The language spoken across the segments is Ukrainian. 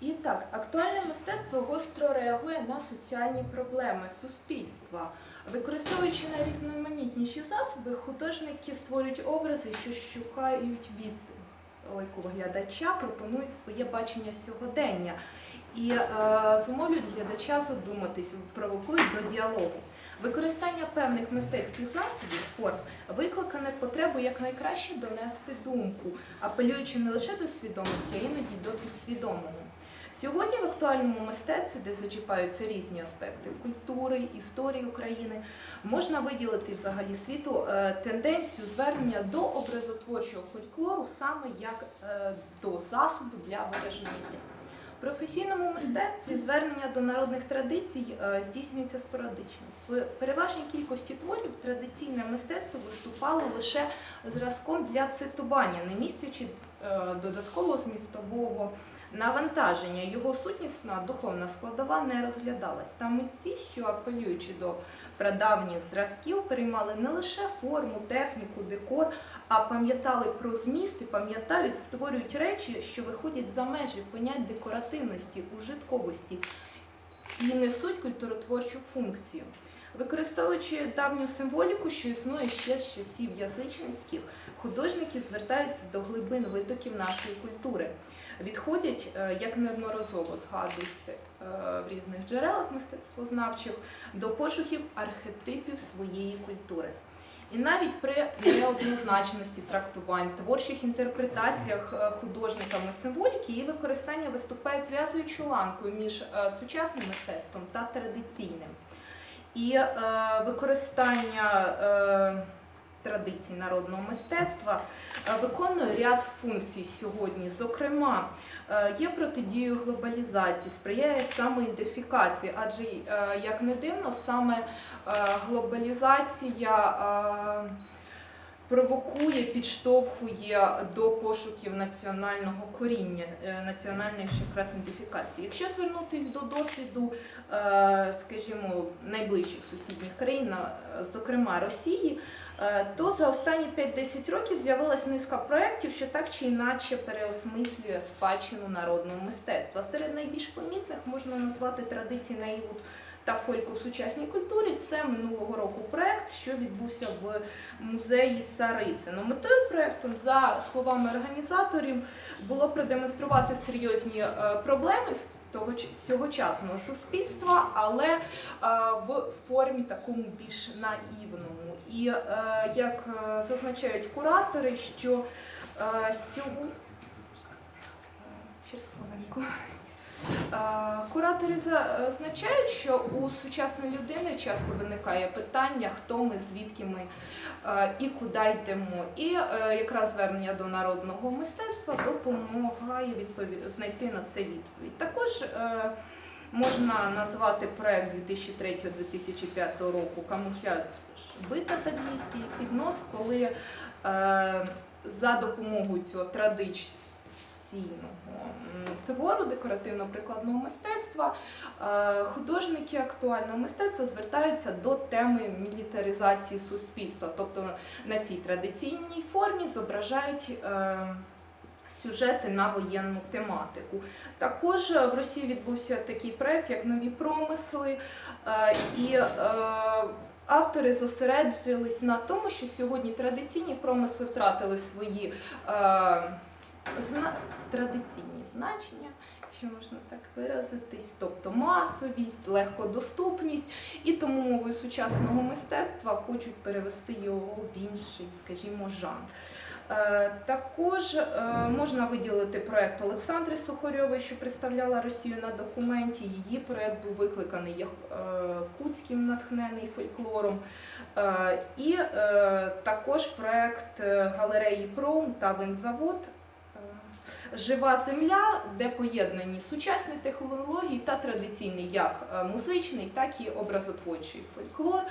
І так, актуальне мистецтво гостро реагує на соціальні проблеми суспільства. Використовуючи найрізноманітніші засоби, художники створюють образи, що шукають відлику глядача, пропонують своє бачення сьогодення і е, зумовлюють глядача задуматись, провокують до діалогу. Використання певних мистецьких засобів, форм викликане потребою якнайкраще донести думку, апелюючи не лише до свідомості, а іноді до підсвідомого. Сьогодні в актуальному мистецтві, де зачіпаються різні аспекти культури, історії України, можна виділити взагалі світу е, тенденцію звернення до образотворчого фольклору саме як е, до засобу для вираження ідей. В професійному мистецтві звернення до народних традицій е, здійснюється спорадично. В переважній кількості творів традиційне мистецтво виступало лише зразком для цитування, не містячи додаткового змістового навантаження. Його сутнісна духовна складова не розглядалась. Та митці, що апелюючи до прадавніх зразків, переймали не лише форму, техніку, декор, а пам'ятали про зміст і пам'ятають, створюють речі, що виходять за межі понять декоративності, ужитковості і несуть культуротворчу функцію. Використовуючи давню символіку, що існує ще з часів язичницьких, художники звертаються до глибин витоків нашої культури. Відходять, е, як неодноразово згадується е, в різних джерелах мистецтвознавчих, до пошуків архетипів своєї культури. І навіть при неоднозначності трактувань, творчих інтерпретаціях е, художниками символіки її використання виступає зв'язуючою ланкою між сучасним мистецтвом та традиційним. І е, використання е, традицій народного мистецтва е, виконує ряд функцій сьогодні. Зокрема, е, є протидією глобалізації, сприяє самоідентифікації, адже е, як не дивно, саме глобалізація. Провокує, підштовхує до пошуків національного коріння, е, національної ж якраз ідентифікації. Якщо звернутися до досвіду, е, скажімо, найближчих сусідніх країн, е, зокрема Росії, то за останні 5-10 років з'явилась низка проєктів, що так чи іначе переосмислює спадщину народного мистецтва. Серед найбільш помітних можна назвати традиції наїву та фольку в сучасній культурі. Це минулого року проєкт, що відбувся в музеї Царицино. Метою проєкту, за словами організаторів, було продемонструвати серйозні е, проблеми з того сьогочасного суспільства, але е, в формі такому більш наївному. І е, як зазначають куратори, що сьогодні. Через хвилинку. Е, Куратори зазначають, що у сучасної людини часто виникає питання, хто ми, звідки ми е, і куди йдемо. І е, якраз звернення до народного мистецтва допомагає знайти на це відповідь. Також е, можна назвати проект 2003-2005 року Камуфляж бита таджійський піднос, коли е, за допомогою цього традиційного м, твору декоративно-прикладного мистецтва е, художники актуального мистецтва звертаються до теми мілітаризації суспільства, тобто на цій традиційній формі зображають. е, Сюжети на воєнну тематику. Також е, в Росії відбувся такий проект, як нові промисли, і автори зосередились на тому, що сьогодні традиційні промисли втратили свої зна- традиційні значення, якщо можна так виразитись, тобто масовість, легкодоступність, і тому мовою сучасного мистецтва хочуть перевести його в інший, скажімо, жанр. Е, Також е, можна виділити проект Олександри Сухарьової, що представляла Росію на документі. Її проект був викликаний як е, натхнений фольклором. І також проект галереї Пром та Винзавод. Жива земля, де поєднані сучасні технології та традиційний як е, музичний, так і образотворчий фольклор.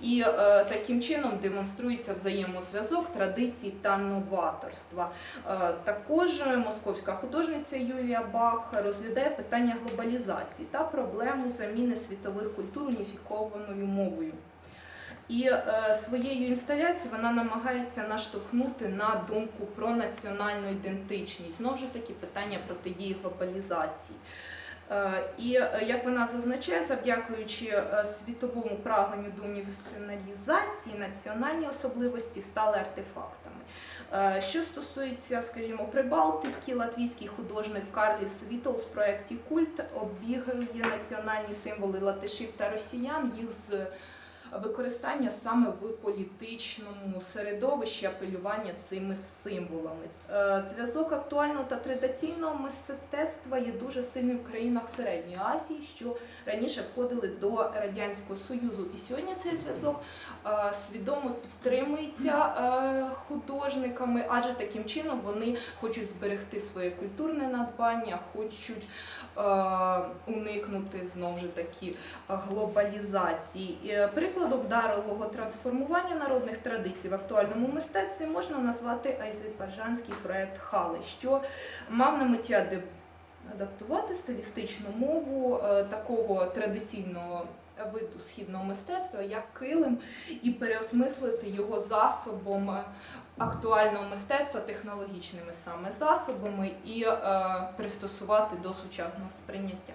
І е, таким чином демонструється взаємозв'язок традицій та новаторства. Е, також московська художниця Юлія Бах розглядає питання глобалізації та проблему заміни світових культур уніфікованою мовою. І е, своєю інсталяцією вона намагається наштовхнути на думку про національну ідентичність. Знову ж таки, питання протидії глобалізації. Е, І е, як вона зазначає, завдякуючи світовому прагненню до універсалізації, національні особливості стали артефактами. Що стосується, скажімо, Прибалтики, латвійський художник Карліс Віттл з проєкті Культ обігрує національні символи латишів та росіян їх з використання саме в політичному середовищі апелювання цими символами. Е, Зв'язок актуального та традиційного мистецтва є дуже сильним в країнах Середньої Азії, що раніше входили до Радянського Союзу. І сьогодні цей зв'язок е, свідомо підтримується е, художниками, адже таким чином вони хочуть зберегти своє культурне надбання, хочуть уникнути знову ж таки глобалізації. І, е, Прикладом трансформування народних традицій в актуальному мистецтві можна назвати азербайджанський проект Хали, що мав на меті адаптувати стилістичну мову е, такого традиційного виду східного мистецтва, як килим, і переосмислити його засобом е, актуального мистецтва, технологічними саме засобами, і е, пристосувати до сучасного сприйняття.